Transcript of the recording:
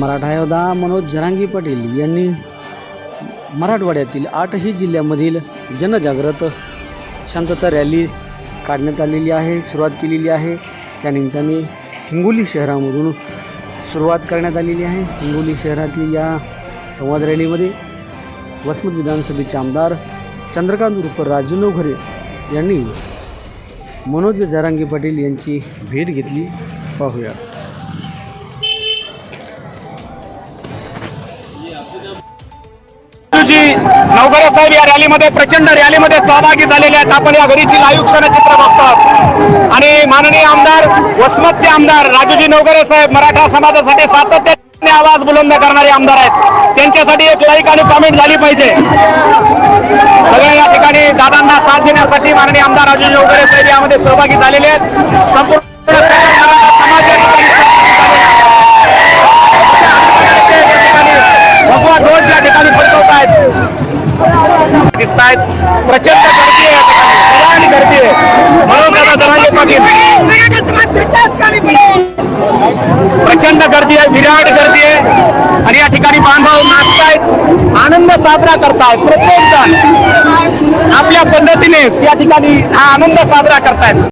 मराठा योद्धा मनोज जरांगी पाटील यांनी मराठवाड्यातील आठही जिल्ह्यामधील जनजागृत शांतता रॅली काढण्यात आलेली आहे सुरुवात केलेली आहे. त्यानिमित्ताने हिंगोली शहरामधून सुरुवात करण्यात आलेली आहे. हिंगोली शहरातील या संवाद रॅलीमध्ये वसमत विधानसभेचे आमदार चंद्रकांत उर्फ राजनोघरे यांनी मनोज जरांगी पाटील यांची भेट घेतली. पाहूया. जी साहेब या रॅलीमध्ये प्रचंड रॅलीमध्ये सहभागी झालेले आहेत. आपण या घडीची लाईव्ह क्षणचित्र बघतो आणि माननीय आमदार वसमतचे आमदार राजूजी नवगरे साहेब मराठा समाजासाठी सातत्याने आवाज बुलंद करणारे आमदार आहेत. त्यांच्यासाठी एक लाईक आणि कमेंट झाली पाहिजे. सगळ्या या ठिकाणी दादांना साथ देण्यासाठी माननीय आमदार राजूजी नवगरे साहेब यामध्ये सहभागी झालेले आहेत. संपूर्ण आहेत. प्रचंड गर्दी आहे. या गर्दी आहे. म्हणून जरांगे पाटील. प्रचंड गर्दी आहे. विराट गर्दी आहे. आणि या ठिकाणी बांधव नाचतायत. आनंद साजरा करतायत. प्रत्येक जण आपल्या पद्धतीने या ठिकाणी हा आनंद साजरा करतायत.